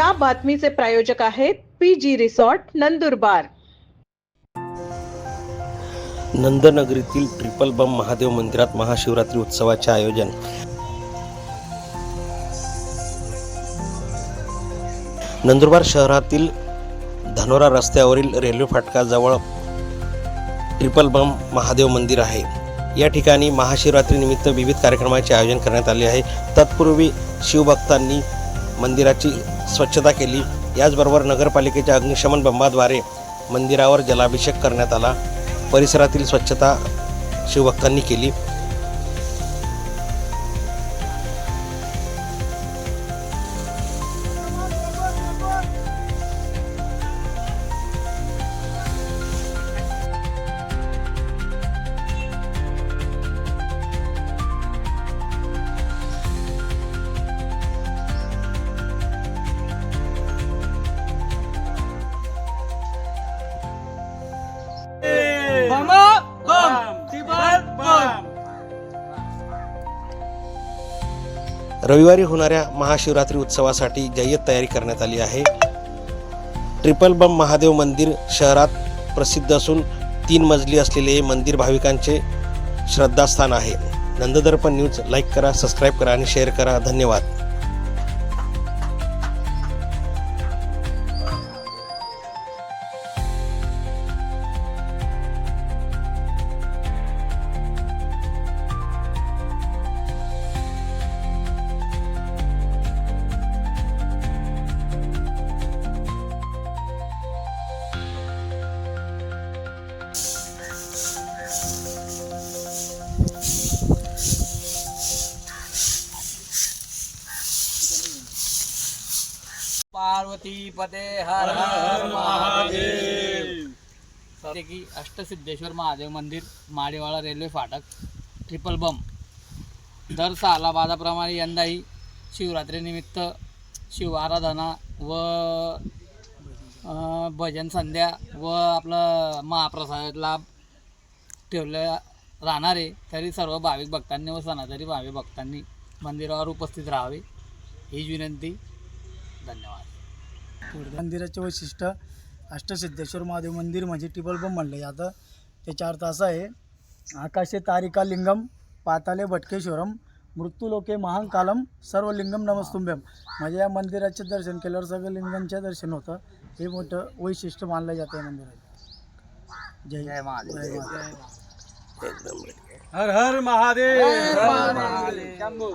या बातमीचे प्रायोजक आहेत पी जी रिसॉर्ट नंदुरबार. नंदनगरीतील ट्रिपल बम महादेव मंदिरात महाशिवरात्री उत्सवाचे आयोजन. नंदुरबार शहरातील धनोरा रस्त्यावरील रेल्वे फाटकाजवळ ट्रिपल बम महादेव मंदिर आहे. या ठिकाणी महाशिवरात्रीनिमित्त विविध कार्यक्रमाचे आयोजन करण्यात आले आहे. तत्पूर्वी शिवभक्तांनी मंदिराची स्वच्छता केली. याचबरोबर नगरपालिकेच्या अग्निशमन बंबाद्वारे मंदिरावर जलाभिषेक करण्यात आला. परिसरातील स्वच्छता शिवभक्तांनी केली. रविवारी होणाऱ्या महाशिवरात्री उत्सवासाठी जय्यत तयारी करण्यात आली आहे. ट्रिपल बम महादेव मंदिर शहरात प्रसिद्ध असून तीन मजली असलेले हे मंदिर भाविकांचे श्रद्धास्थान आहे. नंददर्पण न्यूज लाईक करा सबस्क्राईब करा आणि शेअर करा. धन्यवाद. पार्वती पते हर हर महादेव। की अष्टसिद्धेश्वर महादेव मंदिर माडेवाडा रेल्वे फाटक ट्रिपल बम. दर साला बादाप्रमाणे यंदाही शिवरात्रीनिमित्त शिव आराधना व भजन संध्या व आपलं महाप्रसाद लाभ ठेवले राहणारे तरी सर्व भाविक भक्तांनी व सनातनी भाविक भक्तांनी मंदिरावर उपस्थित राहावे हीच विनंती. धन्यवाद. मंदिराचे वैशिष्ट्य अष्टसिद्धेश्वर महादेव मंदिर म्हणजे टिबल बम म्हणलं जातं. त्याचा अर्थ असा आहे. आकाशे तारिका लिंगम पाताले भटकेश्वरम मृत्यूलोके महाकालम सर्व लिंगम नमस्तुंभ्यम. म्हणजे या मंदिराचे दर्शन केल्यावर सगळं लिंगांचे दर्शन होतं. हे मोठं वैशिष्ट्य मानलं जातं या मंदिराचं. जय जय महादेव. हर हर महादेव. शंभू.